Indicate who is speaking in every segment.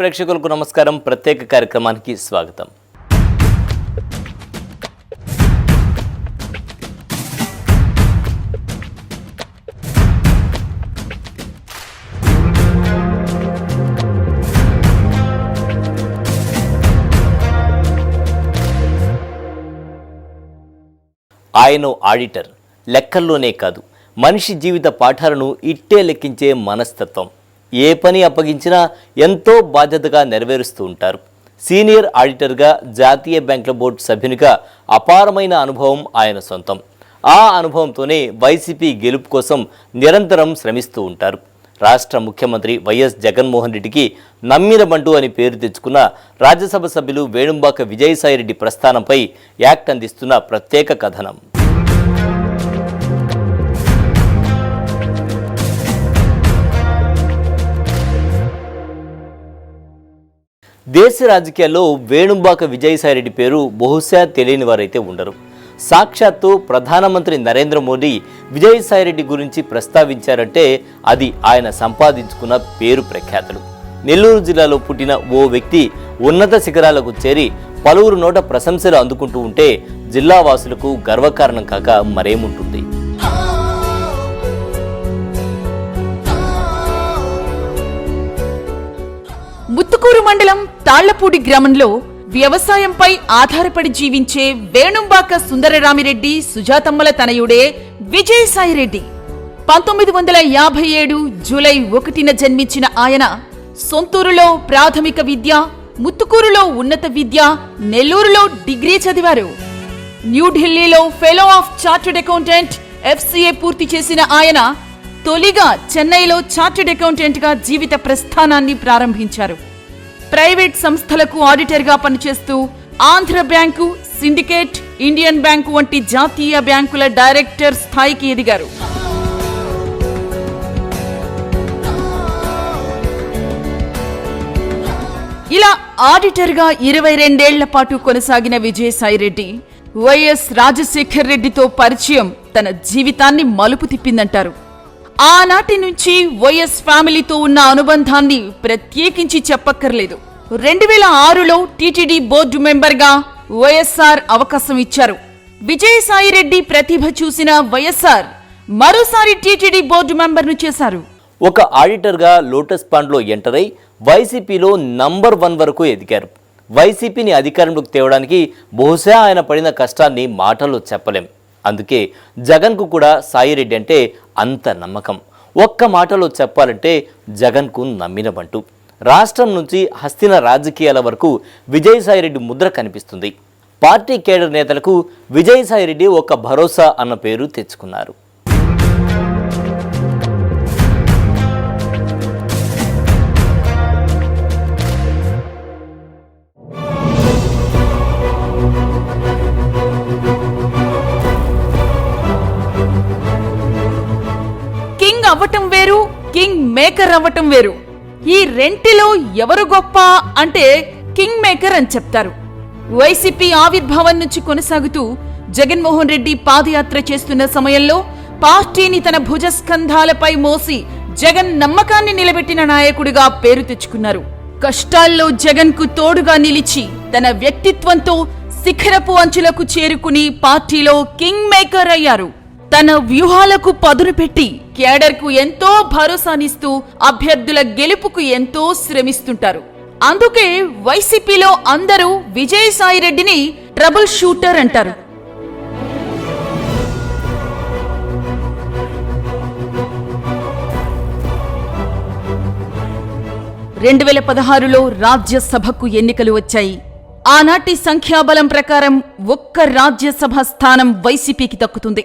Speaker 1: ప్రేక్షకులకు నమస్కారం. ప్రత్యేక కార్యక్రమానికి స్వాగతం. ఆయన ఆడిటర్. లెక్కల్లోనే కాదు. మనిషి జీవిత పాఠాలను ఇట్టే లెక్కించే మనస్తత్వం. ఏ పని అప్పగించినా ఎంతో బాధ్యతగా నెరవేరుస్తూ ఉంటారు. సీనియర్ ఆడిటర్గా జాతీయ బ్యాంకుల బోర్డు సభ్యునిగా అపారమైన అనుభవం ఆయన సొంతం. ఆ అనుభవంతోనే వైసీపీ గెలుపు కోసం నిరంతరం శ్రమిస్తూ ఉంటారు. రాష్ట్ర ముఖ్యమంత్రి వైఎస్ జగన్మోహన్ రెడ్డికి నమ్మిన బంటు అని పేరు తెచ్చుకున్న రాజ్యసభ సభ్యులు వేణుంబాక విజయసాయిరెడ్డి ప్రస్థానంపై యాక్ట్ అందిస్తున్న ప్రత్యేక కథనం. దేశ రాజకీయాల్లో వేణుంబాక విజయసాయిరెడ్డి పేరు బహుశా తెలియని వారైతే ఉండరు. సాక్షాత్తు ప్రధానమంత్రి నరేంద్ర మోడీ విజయసాయిరెడ్డి గురించి ప్రస్తావించారంటే అది ఆయన సంపాదించుకున్న పేరు ప్రఖ్యాతులు. నెల్లూరు జిల్లాలో పుట్టిన ఓ వ్యక్తి ఉన్నత శిఖరాలకు చేరి పలువురు నోట ప్రశంసలు అందుకుంటూ ఉంటే జిల్లావాసులకు గర్వకారణం కాక మరేముంటుంది?
Speaker 2: ముత్తుకూరు మండలం తాళ్ళపూడి గ్రామంలో వ్యవసాయంపై ఆధారపడి జీవించే వేణుంబాక సుందరరామిరెడ్డి సుజాతమ్మల తనయుడే విజయసాయిరెడ్డి పంతొమ్మిది వందల యాభై ఏడు జూలై ఒకటిన జన్మించిన ఆయన సొంతూరులో ప్రాథమిక విద్య ముత్తుకూరులో ఉన్నత విద్య నెల్లూరులో డిగ్రీ చదివారు. న్యూఢిల్లీలో fellow of chartered accountant FCA పూర్తి చేసిన ఆయన తొలిగా చెన్నైలో చార్టర్డ్ అకౌంటెంట్గా జీవిత ప్రస్థానాన్ని ప్రారంభించారు. ప్రైవేట్ సంస్థలకు ఆడిటర్గా పనిచేస్తూ Andhra bank Syndicate Indian bank వంటి జాతీయ బ్యాంకుల డైరెక్టర్ స్థాయికి ఎదిగారు. ఇలా ఆడిటర్గా ఇరవై రెండేళ్ళ పాటు కొనసాగిన విజయసాయిరెడ్డి వైఎస్ రాజశేఖర్ రెడ్డితో పరిచయం తన జీవితాన్ని మలుపు తిప్పిందంటారు. ఆనాటి నుంచి వైఎస్ ఫ్యామిలీతో ఉన్న అనుబంధాన్ని ప్రత్యేకించి చెప్పక్కర్లేదు. రెండు వేల ఆరులో టీటీడీ బోర్డు మెంబర్గా వైఎస్ఆర్ అవకాశం ఇచ్చారు. విజయసాయిరెడ్డి ప్రతిభ చూసిన వైఎస్ఆర్ మరోసారి టీటీడీ బోర్డు మెంబర్ను చేశారు.
Speaker 1: ఒక ఆడిటర్గా లోటస్ పాండ్లో ఎంటర్ అయి వైసీపీలో నంబర్ వన్ వరకు ఎదిగారు. వైసీపీని అధికారంలోకి తేవడానికి బహుశా ఆయన పడిన కష్టాన్ని మాటల్లో చెప్పలేం. అందుకే జగన్కు కూడా సాయిరెడ్డి అంటే అంత నమ్మకం. ఒక్క మాటలో చెప్పాలంటే జగన్కు నమ్మినమంటూ. రాష్ట్రం నుంచి హస్తిన రాజకీయాల వరకు విజయసాయిరెడ్డి ముద్ర కనిపిస్తుంది. పార్టీ కేడర్ నేతలకు విజయసాయిరెడ్డి ఒక భరోసా అన్న పేరు తెచ్చుకున్నారు.
Speaker 2: కింగ్ మేకర్ అవ్వటం వేరు. ఈ రెంటిలో ఎవరు గొప్ప అంటే కింగ్ మేకర్ అని చెప్తారు. వైసీపీ ఆవిర్భావం నుంచి కొనసాగుతూ జగన్మోహన్ రెడ్డి పాదయాత్ర చేస్తున్న సమయంలో పార్టీని తన భుజస్కంధాలపై మోసి జగన్ నమ్మకాన్ని నిలబెట్టిన నాయకుడిగా పేరు తెచ్చుకున్నారు. కష్టాల్లో జగన్కు తోడుగా నిలిచి తన వ్యక్తిత్వంతో శిఖరపు అంచులకు చేరుకుని పార్టీలో కింగ్ మేకర్ అయ్యారు. తన వ్యూహాలకు పదును పెట్టి కేడర్కు ఎంతో భరోసానిస్తూ అభ్యర్థుల గెలుపుకు ఎంతో శ్రమిస్తుంటారు. అందుకే వైసీపీలో అందరూ విజయసాయిరెడ్డిని ట్రబుల్ షూటర్ అంటారు. రెండు వేల పదహారులో రాజ్యసభకు ఎన్నికలు వచ్చాయి. ఆనాటి సంఖ్యాబలం ప్రకారం ఒక్క రాజ్యసభ స్థానం వైసీపీకి దక్కుతుంది.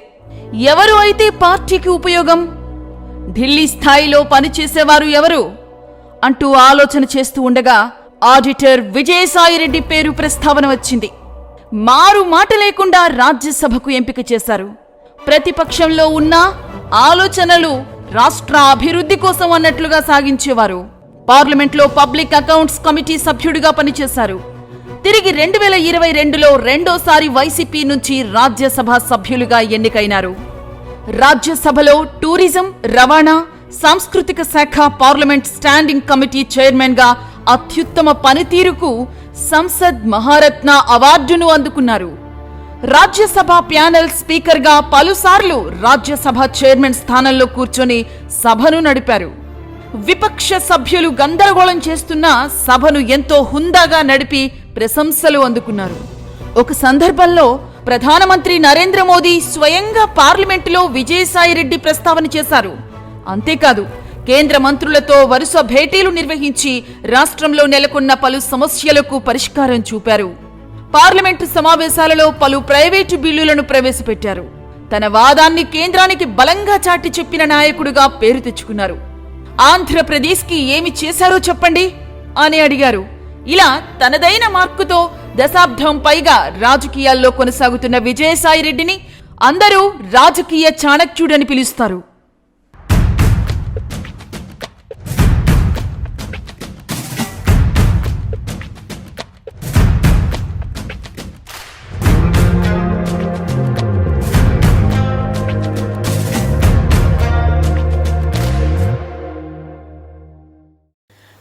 Speaker 2: ఎవరు అయితే పార్టీకి ఉపయోగం ఢిల్లీ స్థాయిలో పనిచేసేవారు ఎవరు? అంటూ ఆలోచన చేస్తూ ఉండగా ఆడిటర్ విజయసాయిరెడ్డి పేరు ప్రస్తావన వచ్చింది. మారు మాట లేకుండా రాజ్యసభకు ఎంపిక చేశారు. ప్రతిపక్షంలో ఉన్న ఆలోచనలు రాష్ట్ర అభివృద్ధి కోసం అన్నట్లుగా సాగించేవారు. పార్లమెంట్లో పబ్లిక్ అకౌంట్స్ కమిటీ సభ్యుడిగా పనిచేశారు. తిరిగి రెండు వేల ఇరవై రెండులో రెండోసారి వైసీపీ నుంచి రాజ్యసభ సభ్యులుగా ఎన్నికైనారు. రాజ్యసభలో టూరిజం రవాణా సాంస్కృతిక శాఖ పార్లమెంట్ స్టాండింగ్ కమిటీ చైర్మన్గా అత్యుత్తమ పనితీరుకు సంసద్ మహారత్న అవార్డును అందుకున్నారు. రాజ్యసభ ప్యానెల్ స్పీకర్గా పలుసార్లు రాజ్యసభ చైర్మన్ స్థానంలో కూర్చొని సభను నడిపారు. విపక్ష సభ్యులు గందరగోళం చేస్తున్న సభను ఎంతో హుందాగా నడిపి ప్రశంసలు అందుకున్నారు. ఒక సందర్భంలో ప్రధానమంత్రి నరేంద్ర మోదీ స్వయంగా పార్లమెంటులో విజయసాయిరెడ్డి ప్రస్తావన చేశారు. అంతేకాదు కేంద్ర మంత్రులతో వరుస భేటీలు నిర్వహించి రాష్ట్రంలో నెలకొన్న పలు సమస్యలకు పరిష్కారం చూపారు. పార్లమెంటు సమావేశాలలో పలు ప్రైవేటు బిల్లులను ప్రవేశపెట్టారు. తన వాదాన్ని కేంద్రానికి బలంగా చాటి చెప్పిన నాయకుడిగా పేరు తెచ్చుకున్నారు. ఆంధ్రప్రదేశ్కి ఏమి చేశారో చెప్పండి? అని అడిగారు. ఇలా తనదైన మార్కుతో దశాబ్దం పైగా రాజకీయాల్లో కొనసాగుతున్న విజయసాయిరెడ్డిని అందరూ రాజకీయ చాణక్యుడని పిలుస్తారు.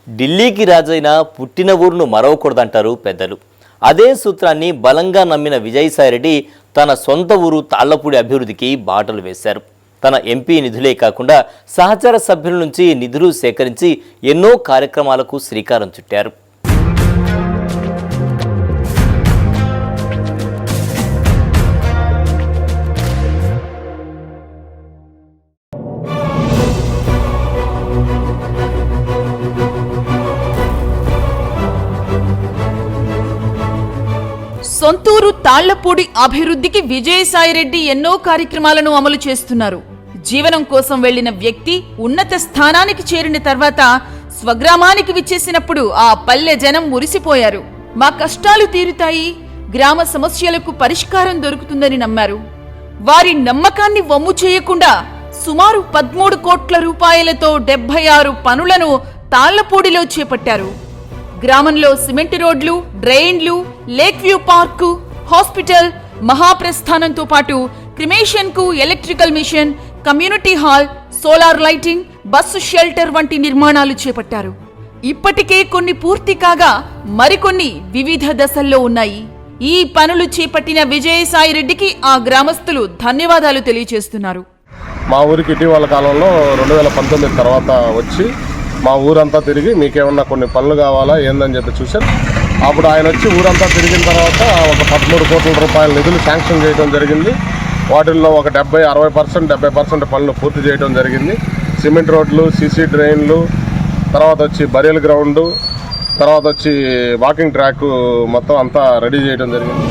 Speaker 1: ఢిల్లీకి రాజైన పుట్టిన ఊరును మరవకూడదంటారు పెద్దలు. అదే సూత్రాన్ని బలంగా నమ్మిన విజయసాయిరెడ్డి తన సొంత ఊరు తాళ్ళపూడి అభివృద్ధికి బాటలు వేశారు. తన ఎంపీ నిధులే కాకుండా సహచర సభ్యుల నుంచి నిధులు సేకరించి ఎన్నో కార్యక్రమాలకు శ్రీకారం చుట్టారు.
Speaker 2: సొంతూరు తాళ్ళపూడి అభివృద్ధికి విజయసాయిరెడ్డి ఎన్నో కార్యక్రమాలను అమలు చేస్తున్నారు. జీవనం కోసం వెళ్ళిన వ్యక్తి ఉన్నత స్థానానికి చేరిన తర్వాత స్వగ్రామానికి విచ్చేసినప్పుడు ఆ పల్లె జనం మురిసిపోయారు. మా కష్టాలు తీరుతాయి గ్రామ సమస్యలకు పరిష్కారం దొరుకుతుందని నమ్మారు. వారి నమ్మకాన్ని వమ్ము చేయకుండా సుమారు పదమూడు కోట్ల రూపాయలతో డెబ్బై ఆరు పనులను తాళ్ళపూడిలో చేపట్టారు. గ్రామంలో సిమెంట్ రోడ్లు డ్రైన్లు లేక్ వ్యూ పార్కు హాస్పిటల్ మహాప్రస్థానంతో పాటు క్రిమేషన్కు electrical machine community hall solar lighting bus shelter వంటి నిర్మాణాలు చేపట్టారు. ఇప్పటికే కొన్ని పూర్తి కాగా మరికొన్ని వివిధ దశల్లో ఉన్నాయి. ఈ పనులు చేపట్టిన విజయసాయి రెడ్డికి ఆ గ్రామస్తులు ధన్యవాదాలు తెలియజేస్తున్నారు.
Speaker 3: మా ఊరికి ఇటీవల కాలంలో రెండు వేల పంతొమ్మిది తర్వాత వచ్చి మా ఊరంతా తిరిగి మీకేమన్నా కొన్ని పనులు కావాలా ఏందని చెప్పి చూశారు. అప్పుడు ఆయన వచ్చి ఊరంతా తిరిగిన తర్వాత ఒక పదమూడు కోట్ల రూపాయల నిధులు శాంక్షన్ చేయడం జరిగింది. వాటిల్లో ఒక డెబ్బై అరవై పర్సెంట్ డెబ్బై పర్సెంట్ పనులు పూర్తి చేయడం జరిగింది. సిమెంట్ రోడ్లు సీసీ డ్రైన్లు తర్వాత వచ్చి బరియల్ గ్రౌండ్ తర్వాత వచ్చి వాకింగ్ ట్రాక్ మొత్తం అంతా రెడీ చేయడం జరిగింది.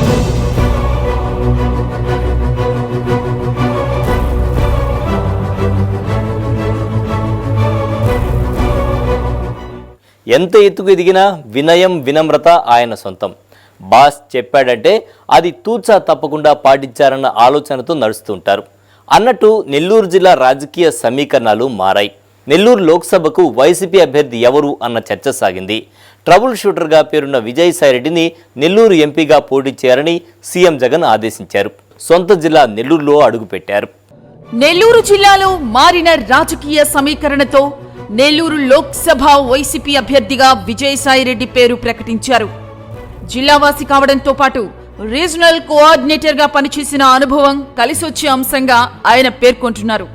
Speaker 1: ఎంత ఎత్తుకు ఎదిగినా వినయం వినమ్రత ఆయన సొంతం. బాస్ చెప్పాడంటే అది తూచా తప్పకుండా పాటించారన్న ఆలోచనతో నడుస్తుంటారు అన్నట్టు నెల్లూరు జిల్లా రాజకీయ సమీకరణాలు మారాయి. నెల్లూరు లోక్సభకు వైసీపీ అభ్యర్థి ఎవరు అన్న చర్చ సాగింది. ట్రబుల్ షూటర్గా పేరున్న విజయసాయిరెడ్డిని నెల్లూరు ఎంపీగా పోటీ చేయాలని సీఎం జగన్ ఆదేశించారు. సొంత జిల్లా నెల్లూరులో అడుగుపెట్టారు.
Speaker 2: నెల్లూరు జిల్లాలో మారిన రాజకీయ సమీకరణతో నెల్లూరు లోక్సభ వైసీపీ అభ్యర్థిగా విజయసాయిరెడ్డి పేరు ప్రకటించారు. జిల్లావాసి కావడంతో పాటు రీజనల్ కోఆర్డినేటర్గా పనిచేసిన అనుభవం కలిసొచ్చే అంశంగా ఆయన పేర్కొంటున్నారు.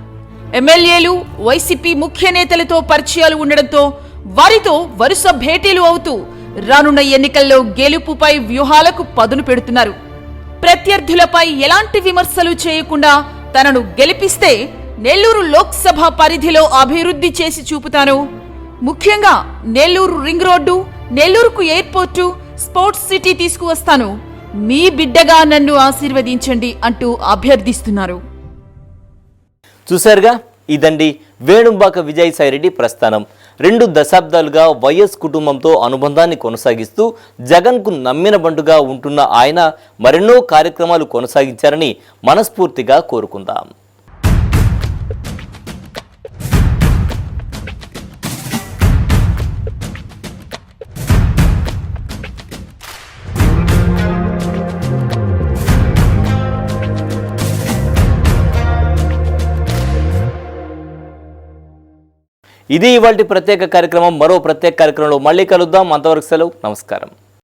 Speaker 2: ఎమ్మెల్యేలు వైసీపీ ముఖ్య నేతలతో పరిచయాలు ఉండడంతో వారితో వరుస భేటీలు అవుతూ రానున్న ఎన్నికల్లో గెలుపుపై వ్యూహాలకు పదును పెడుతున్నారు. ప్రత్యర్థులపై ఎలాంటి విమర్శలు చేయకుండా తనను గెలిపిస్తే నెల్లూరు లోక్సభ పరిధిలో అభివృద్ధి చేసి చూపుతాను ముఖ్యంగా నెల్లూరు రింగ్ రోడ్డు నెల్లూరుకు ఎయిర్పోర్టు స్పోర్ట్స్ సిటీ తీసుకువస్తాను. మీ బిడ్డగా నన్ను ఆశీర్వదించండి అంటూ అభ్యర్థిస్తున్నారు.
Speaker 1: చూశారుగా? ఇదండి వేణుంబాక విజయసాయిరెడ్డి ప్రస్థానం. రెండు దశాబ్దాలుగా వైఎస్ కుటుంబంతో అనుబంధాన్ని కొనసాగిస్తూ జగన్కు నమ్మిన బంటుగా ఉంటున్న ఆయన మరెన్నో కార్యక్రమాలు కొనసాగించారని మనస్ఫూర్తిగా కోరుకుందాం. ఇది ఇవాళ ప్రత్యేక కార్యక్రమం మరో ప్రత్యేక కార్యక్రమంలో మళ్ళీ కలుద్దాం. అంతవరకు సెలవు. నమస్కారం.